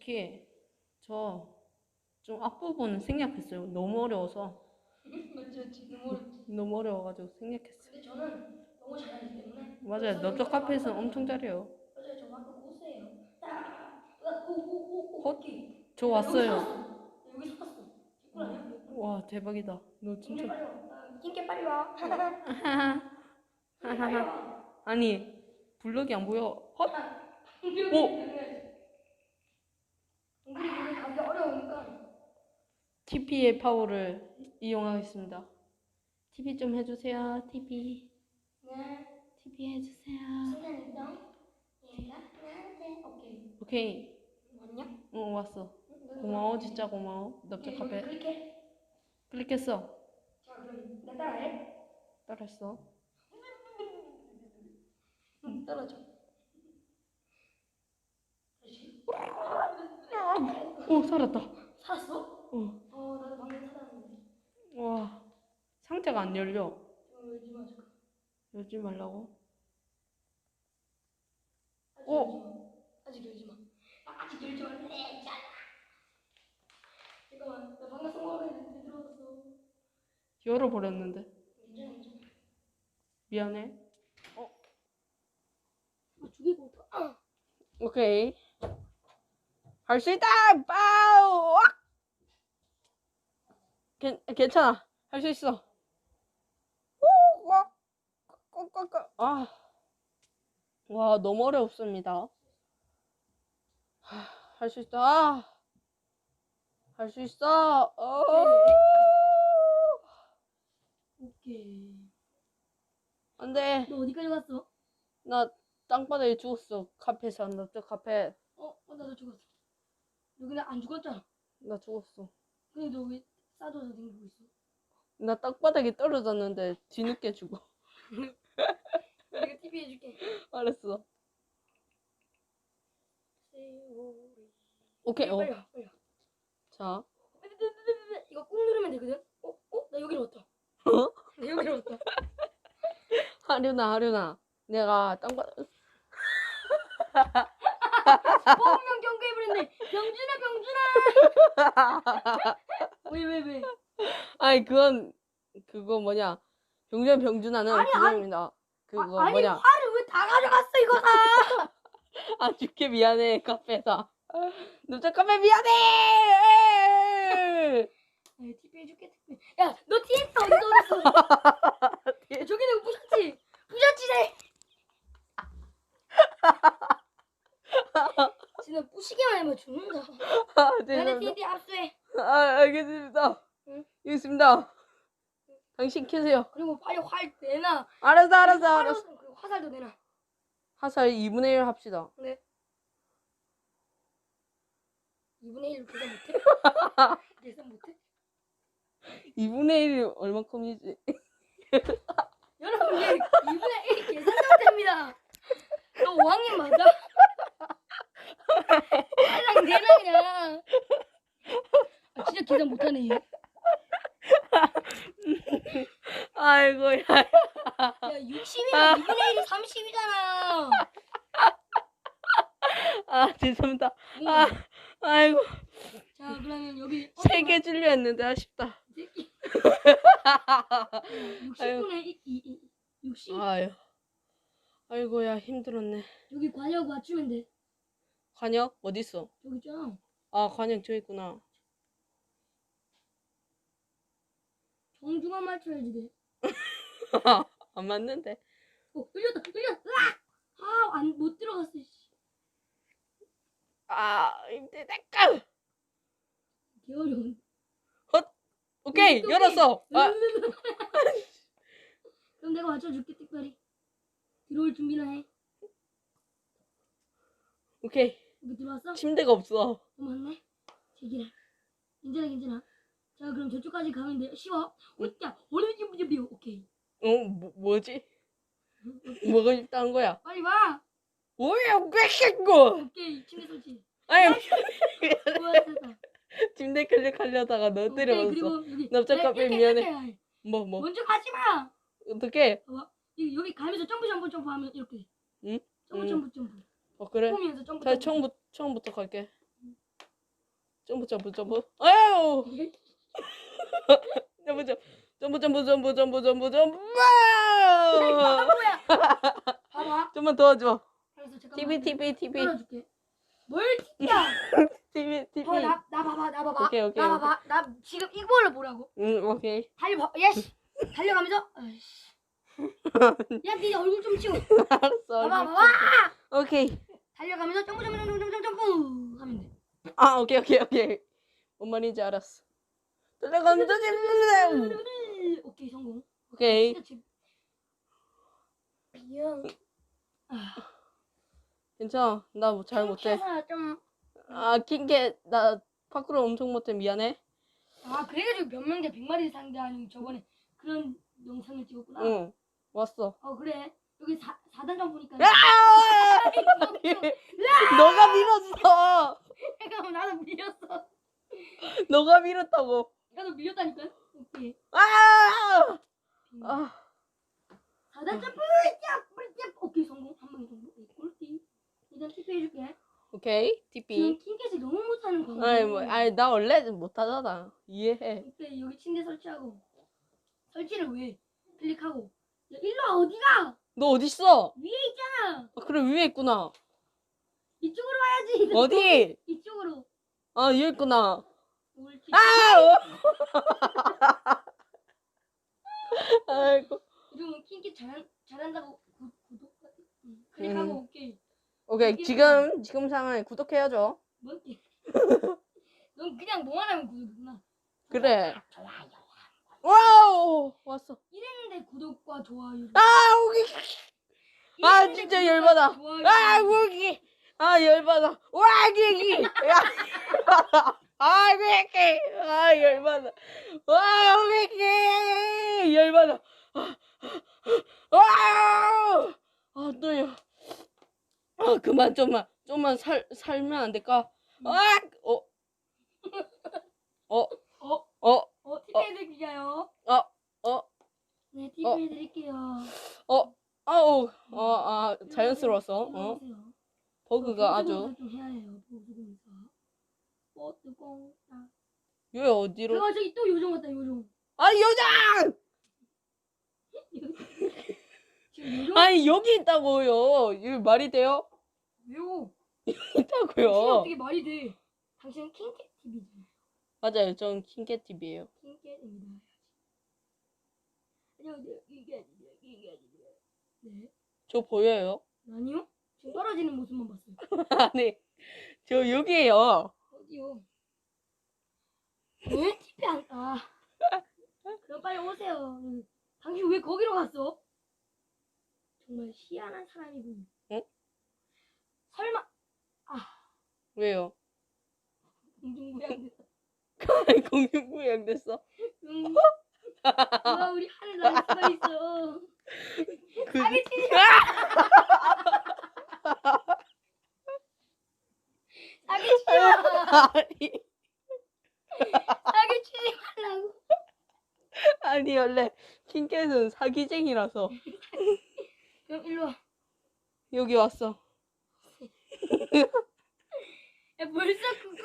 솔직히 저 좀 앞부분은 생략했어요. 너무 어려워서 맞죠? 지금 어렵지. 너무 어려워가지고 생략했어요. 근데 저는 너무 잘하기 때문에. 맞아요. 넓적 카페에서는 엄청 잘해요. 맞아요. 저 아까 고수예요. 딱. 오오오오. 헛. 저 왔어요. 여기 서 왔어. 개꿀 아니야? 와 대박이다. 너 진짜 빨리 와. 진짜 빨리 와. 진짜 빨리 와. 아니 블럭이 안 보여. 헛. 오. 우리 우리 가기 어려우니까. TP의 파워를 이용하겠습니다. TP 좀 해주세요. TP. 네. TP 해주세요. 순간 이동. 얘가 나한테 오케이. 오케이. 왔냐? 어 왔어. 고마워 진짜 고마워. 넓적 카페. 클릭해. 클릭했어. 자 그럼 나 따라해. 따라했어. 응, 떨어져. 오 살았다. 살았어? 어. 어, 나도 방금 살았는데. 와 상자가 안 열려. 지금 열지 마, 잠깐. 열지 말라고. 아직 어. 열지 마. 아직 열지 마. 아, 아직 열지 마. 네, 자. 잠깐만, 나 방금 성공했는데 들어왔어. 열어버렸는데. 괜찮아, 괜찮아. 미안해. 아, 죽이고. 아. 오케이. 할 수 있다! 빠우! 악! 괜, 괜찮아. 할 수 있어. 아. 와, 너무 어렵습니다. 할 수 있다. 아. 할수 있어. 어. 오케이. 안 돼. 너 어디까지 갔어? 나 땅바닥에 죽었어. 카페에서 나저 카페. 어, 어 나도 죽었어. 여기는 안 죽었잖아. 나 죽었어. 근데 너 왜 싸줘서 댕기고 있어? 나 땅바닥에 떨어졌는데 뒤늦게 죽어. 내가 TV 해줄게. 알았어. 오케이. 어. 빨리 와, 빨리 와. 자. 이거 꾹 누르면 되거든? 어? 어? 나 여기로 왔다. 어? 나 여기로 왔다. 하려나 하려나. 내가 땅바닥. 보험명 경고해버렸네. 병준아, 병준아. 왜, 왜, 왜? 아니 그건 그거 뭐냐. 병준 병준아는 아니, 아니. 그겁니다. 그거 아, 아니 뭐냐. 화를 왜 다 가져갔어 이거 다? 아 죽게 미안해 카페다. 너저 카페 미안해. 네, TP 해줄게. TP. 야, 너 TS 어디서 얻었어? 야, 저기 내가 부셨지? 부셨지, 내. 진짜 부시기만 하면 죽는다. 아, 나는 죄송합니다. TD 압수해. 아 알겠습니다. 응? 여기 있습니다. 당신 켜세요. 그리고 빨리 활 내놔. 알았어 알았어 활- 알았어. 그리고 화살도 내놔. 화살 2분의 1 합시다. 네. 2분의 1 계산 못해? 계산 못해? 2분의 1이 얼마큼이지? 여러분, 얘 2분의 1 계산도 못합니다. 너 5학년 맞아? 내놔 그냥. 아, 진짜 계산 못하네 얘. 아이고 야. 야 60이면 2분의 1이 30이잖아. 아 죄송합니다. 아 아이고 자 그러면 여기 세 개 줄려 했는데 아쉽다. 60분의 2, 2, 60 아유. 아이고야 힘들었네. 여기 관역 맞추면 돼. 관역 어디 있어? 여기 있잖아. 아 관역 저 있구나. 정중앙 맞춰야지 돼. 안 맞는데. 어 열렸다 열렸다. 으악! 아 안 못 들어갔어. 씨. 아 힘들다. 개 어려운. 오케이 오케이. 열었어. 아, 그럼 내가 맞춰줄게 특별히. 들어올 준비나 해. 오케이 여기 들어왔어? 침대가 없어. 어 맞네. 제기라. 괜찮아 괜찮아. 자 그럼 저쪽까지 가면 돼. 쉬워. 어짜 어려운지 문제 오케이. 어 뭐, 뭐지? 뭐가 싶다는 거야? 빨리 와. 뭐야 뺏겼고. 오케이 침대 설치. 아니 됐다. 침대 클릭하려다가 너 오케이, 때려봤어. 그리고 여기 납작 네, 카페 이렇게, 미안해. 이렇게. 뭐 뭐. 먼저 가지 마. 어떻게? 여기, 여기 가면서 점프 점프 점프 하면 이렇게. 응? 점프 응. 점프 점프. 어 그래? 보면서 점프. 자 처음부터 처음부터 갈게. 점프 점프 점프. 아유. 점프 점프 점프 점프 점프 점프 점프 점프. 뭐야? 봐봐. 좀만 도와줘. 잠깐만. TV TV TV 끌어줄게. 뭘 TV야? TV TV. 나, 나 봐봐 나 봐봐. 오케이, 오케이, 나 봐봐. 나 지금 이걸로 보라고. 응 오케이. 달려 봐. 야씨. 달려가면서. 아이씨. 야, 네 얼굴 좀 치워. 알았어. 봐봐. 봐봐. 오케이. 달려가면서 점프 점프 점프 점프 점프 하면 돼. 아 오케이 오케이 오케이. 뭔 말인지 알았어. 들어가면서 지금. 오케이 성공. 오케이. 진짜 집- 미안. 아, 괜찮아. 나뭐잘 못해. 좀. 아 킹게 나 파크로 엄청 못해 미안해. 아 그래가지고 몇 명대 100마리 상대하는 저번에 그런 영상을 찍었구나. 응 왔어. 어 그래. 여기 4, 4단장 보니까. 아! 너가 밀었어. 잠깐만 나도 밀렸어. 너가 밀었다고. 나도 밀렸다니까. 오케이. 아! 아 4단장 뿌리cap 뿌리cap. 오케이 성공. 한 방에 성공. 오케이. 일단 TP 해줄게. 오케이 지금 TP. 킹캐시 너무 못하는 거. 아니 뭐 아니 나 원래 못하잖아. 이해해. 오케이 여기 침대 설치하고. 설치를 왜? 클릭하고. 야 일로 와 어디가? 너 어디 있어? 위에 있잖아. 아, 그래 위에 있구나. 이쪽으로 와야지. 어디? 이쪽으로. 아 위에 있구나. 옳지. 아! 아이고. 이러면 킹키 잘 잘한다고 구, 구독 응. 클릭하고 음. 오케이. 오케이 지금 지금 상황에 구독해야죠. 뭔지. 넌 그냥 뭐만 하면 구독이구나. 그래. 좋아요. 와우 왔어. 이랬는데 구독과 좋아요. 아 진짜 열받아. 아 오기. 아 열받아. 와 기기. 아 기기. 아 열받아. 와 기기. 열받아. 아, 와. 아 또요. 아 그만 좀만 좀만 살 살면 안 될까? 아 어. 어. 어? 어. 어? TP 해드릴게요. 어. 네, TP 어. 해드릴게요. 어. 아우. 어. 버그가 어, 아주. 보수공사 좀 해야 해요. 보수공사. 어, 어디로? 제가 저기 또 요정 같다, 요정. 아! 지금 요정? 아니 여기 있다고요. 이거 말이 돼요? 왜요? 있다고요. 당신 어떻게 말이 돼? 당신은 킹캣 TV잖아요. 맞아요. 전 킹캣 TV예요. 킹캣입니다. 안녕하세요. 킹캣입니다. 킹캣입니다. 네. 저 보여요? 아니요? 지금 떨어지는 모습만 봤어요. 아니 저 여기에요. 어디요? 왜? TP 안, 아. 그럼 빨리 오세요. 응. 당신 왜 거기로 갔어? 정말 희한한 사람이군. 응? 설마, 왜요? 공중부양됐어. 공룡부양 됐어. 응. 와, 우리 하늘 날 수가 있어. 그... 사기치지 사기치지 마. 아니 사기 치지 말라고. 아니 원래 킹캣은 사기쟁이라서 그럼 일로 와. 여기 왔어. 야, 벌써 그거.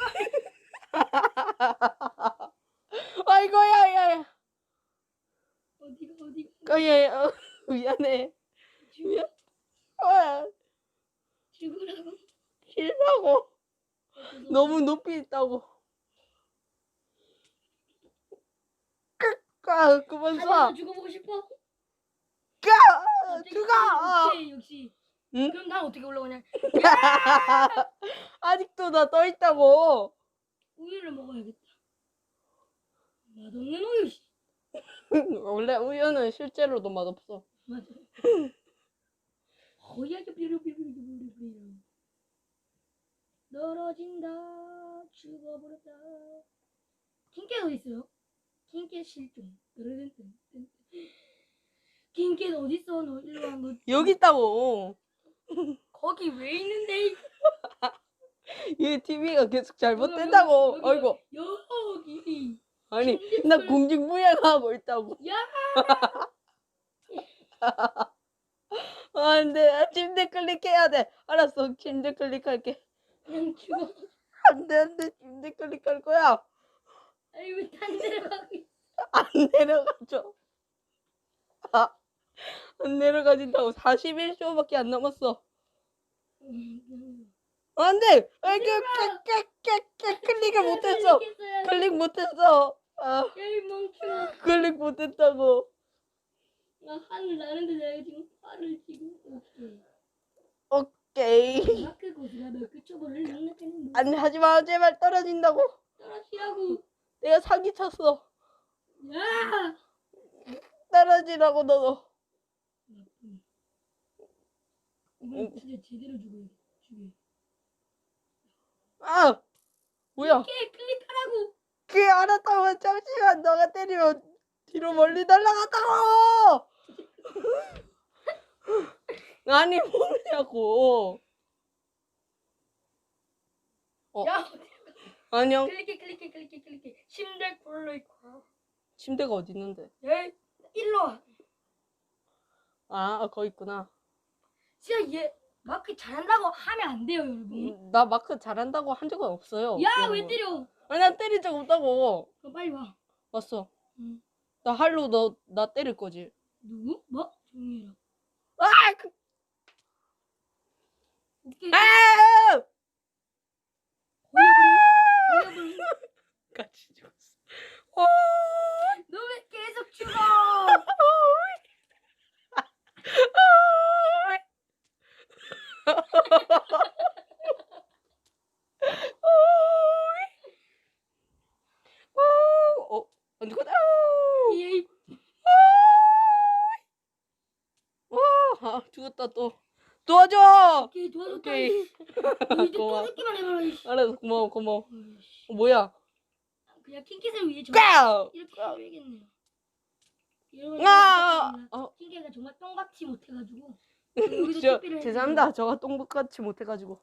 아이고야 야야. 어디가, 어디가. 거야 어, 미안해. 미안. 아 죽으라고. 싫다고. 너무 높이 있다고. 까 그만 쏴. 죽어보고 싶어? 까 죽어. 오케이, 역시. 응? 그럼 난 어떻게 올라오냐? 아직도 나 떠 있다고. 우유를 먹어야겠다. 맛없는 우유. 씨. 원래 우유는 실제로도 맛없어. 맞아. 허야게 삐루삐루삐루삐루. 떨어진다. 죽어버렸다. 어디 있어요? 킹캣 실종. 킹캣 어디 있어? 너 일로 와. 너 여기 있다고. 거기 왜 있는데? 이 TV가 계속 잘못된다고. 여기, 아이고. 여기. 아니 나 공중부양하고 있다고. 야. 안 돼. 침대 클릭해야 돼. 알았어. 침대 클릭할게. 그냥 죽어. 안 돼, 안 돼. 침대 클릭할 거야. 아니 가고 있어? 안 내려가죠. 아, 안 내려가진다고. 41쇼밖에 안 남았어. 음, 안 돼! 아, 그, 그, 그, 그, 클릭을 못했어. 클릭 못했어. 아, 야이 멍청아. 클릭 못했다고. 나 하늘 나는데 내가 지금 화를 지금 오케이. 오케이. 마크 고수가 몇개 초보를 능력하는 뭐안 돼, 하지 마. 제발 떨어진다고. 떨어지라고. 내가 사기 쳤어. 야. 떨어지라고, 너도. 이건 진짜 제대로 돼. 죽여. 아! 뭐야? 클릭하라고. 그 알았다고 잠시만 너가 때리면 뒤로 멀리 날아갔다고 아니 뭐냐고 어. 야 안녕 클릭해 클릭해 클릭해 클릭해. 침대 클릭. 침대가 어디 있는데 야 일로 와. 아 거기 있구나 진짜 얘 마크 잘한다고 하면 안 돼요 여러분. 음, 나 마크 잘한다고 한 적은 없어요 야 그런 왜 거. 때려? 아니 난 때린 적 없다고 너 빨리 와. 왔어 응. 나 할로 너 나 때릴 거지 누구? 뭐? 해라. 아! 그. 아! 같이 죽었어 어! 너왜 계속 죽어? 어, 안 죽었다. 얘 아, 죽었다 또. 도와줘. 오케이 도와줬다. 오케이. 이제 고마워. 도와줬기만 해봐라. 이씨. 알았어, 고마워, 고마워. 어, 뭐야? 그냥 킹캣을 위해 저 까! 이렇게 해야겠네요. 이러면 아, 어, 킹캣가 정말 똥같이 못해가지고 여기서 저, TP를 죄송합니다. 저가 똥같이 못해가지고.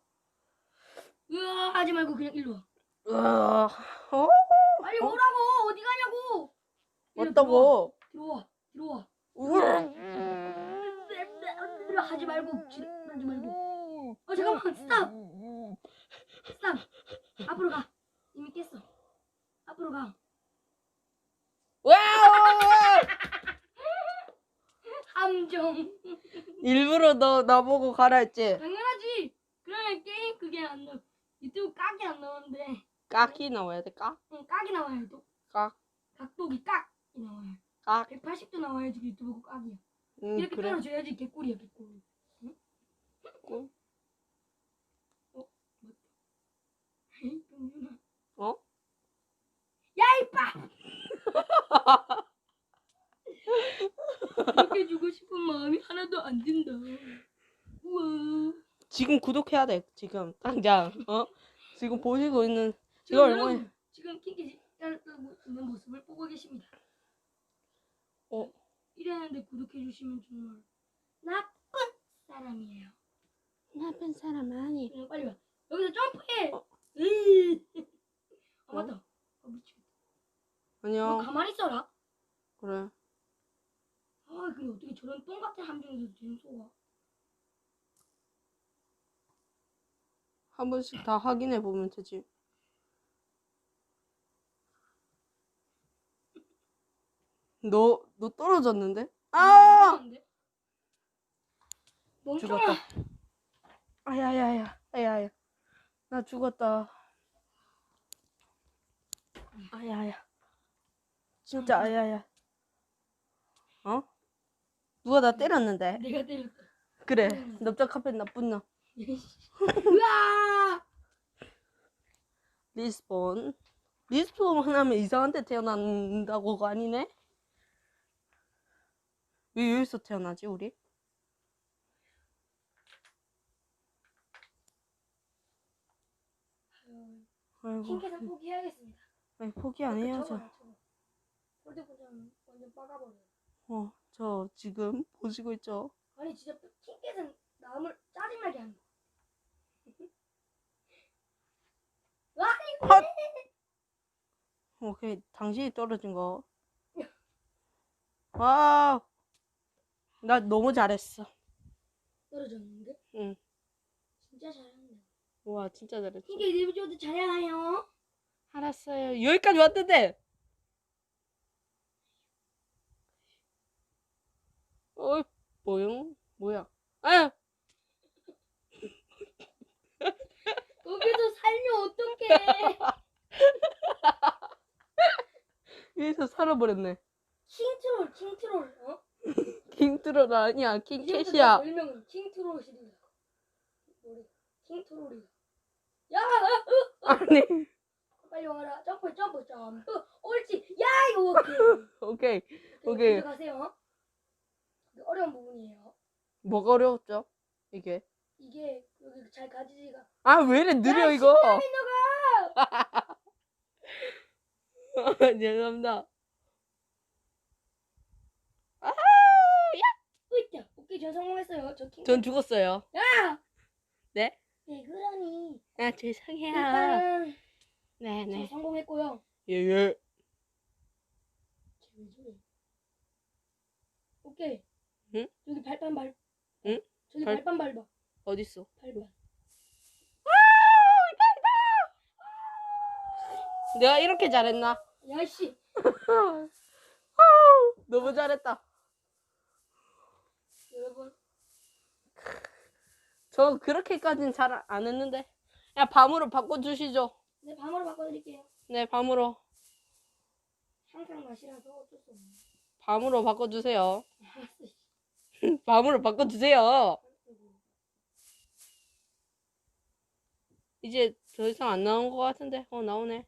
으아 하지 말고 그냥 일로 와. 으아, 어? 빨리 어? 오라고 어디 가냐고. 일로 왔다고. 들어와 들어와. 들어와. 하지 말고 지- 하지 말고. 어 잠깐만 스탑 스탑 앞으로 가. 이미 깼어. 앞으로 가. 와! 함정. 일부러 너 나보고 가라 했지? 당연하지. 그러면 게임 그게 안 나와. 유튜브 깍이 안 나오는데. 깍이 나와야 돼, 깍? 응, 깍이 나와요 또 깍? 각도기 깍이 나와요 깍? 180도 나와야지 유튜브 깍이야. 응, 이렇게 그래. 떨어져야지 개꿀이야 개꿀 응? 꿀? 어? 맞다 에이 동준아 어? 야 이빠 이렇게 주고 싶은 마음이 하나도 안 든다 우와 지금 구독해야 돼, 지금. 당장. 어? 지금 보시고 있는 지금 이거 여러분 얼마야? 지금 킹키 따르고 있는 모습을 보고 계십니다 어? 이랬는데 구독해 주시면 정말 나쁜 사람이에요 나쁜 사람 아니. 그냥 빨리 와 여기서 점프해 어? 으이. 아 어? 맞다 아 미치겠다 너 안녕. 가만히 있어라 그래. 아 근데 어떻게 저런 똥 같은 함정에서 속아 한 번씩 다 확인해 보면 되지. 너, 너 떨어졌는데? 아! 음, 멍청아 죽었다. 아야야야, 아야야. 나 죽었다. 아야야. 진짜 아야야. 어? 누가 나 때렸는데? 내가 때렸다 그래. 넓적 카페 나쁜 놈. 으아 리스폰. 리스폰 하면 이상한 데 태어난다고가 아니네? 왜 여기서 태어나지, 우리? 아이고. 킹캣은 포기해야겠습니다 아니, 포기 안 해야죠. 폴드포장 완전 빠가버려 어, 저 지금 보시고 있죠? 아니 진짜 킹캣은 남을 짜증나게 한다 와 헛! 오케이, 당신이 떨어진 거. 와, 나 너무 잘했어. 떨어졌는데? 응. 진짜 잘한다. 와 진짜 잘했어. 이게 리뷰조도 잘해요. 알았어요. 여기까지 왔는데. 어, 뭐요? 뭐야? 아, 거기서 살면 어떡해. 여기서 살아버렸네. 킹트롤, 킹트롤. 어? 킹트롤 아니야, 킹캣이야. 별명은 킹트롤이다. 우리 킹트롤이다. 야, 아, 어, 아니, 빨리 와라. 점프, 점프, 점프. 옳지. 야, 이거 오케이. 오케이. 오케이. 들어가세요. 어려운 부분이에요. 뭐가 어려웠죠? 이게. 이게 여기 잘 가지지가. 아, 왜 이래 느려 야, 이거? 신나민너가 죄송합니다. 으이자. 오케이, 저 성공했어요. 저 킹. 전 죽었어요. 야. 네? 네, 그러니. 아, 죄송해요. 일단은 네, 저 네. 성공했고요. 예, 예. 쟤왜 저래? 오케이. 응? 여기 발판 밟. 응? 저기 발- 발판 밟아. 어딨어? 발판. 내가 이렇게 잘했나? 야씨. 너무 잘했다. 여러분. 저 그렇게까지는 잘 안 했는데. 야, 밤으로 바꿔주시죠. 네, 밤으로 바꿔드릴게요. 네, 밤으로. 항상 맛이라서 어쩔 수 없네. 밤으로 바꿔주세요. 씨. 밤으로 바꿔주세요. 이제 더 이상 안 나온 것 같은데. 어, 나오네.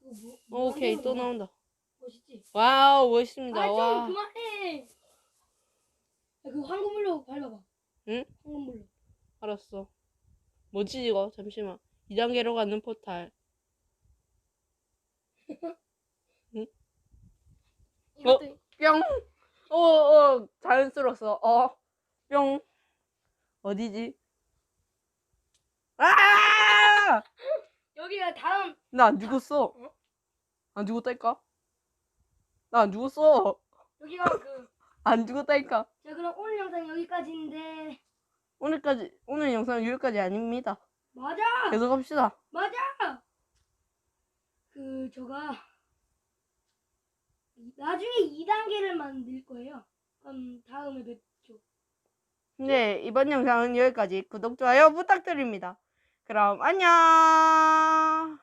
뭐? 어, 뭐 오케이, 만드는 또? 나온다. 멋있지? 와우, 멋있습니다. 아, 좀 와. 그만해. 야, 그 황금물로 밟아봐. 응? 황금물로. 알았어. 뭐지, 이거? 잠시만. 2단계로 가는 포탈. 이것도 뿅! 어, 어, 자연스러웠어. 어, 뿅. 어디지? 아! 여기가 다음 나 안 죽었어. 어? 안 죽었다니까? 나 안 죽었어. 여기가 그. 안 죽었다니까. 자, 그럼 오늘 영상 여기까지인데. 오늘까지, 오늘 영상은 여기까지 아닙니다. 맞아. 계속 합시다. 맞아. 그 저가 이- 나중에 2단계를 만들 거예요. 그럼 다음에 뵙죠. 네, 이번 영상은 여기까지. 구독, 좋아요 부탁드립니다. 그럼 안녕!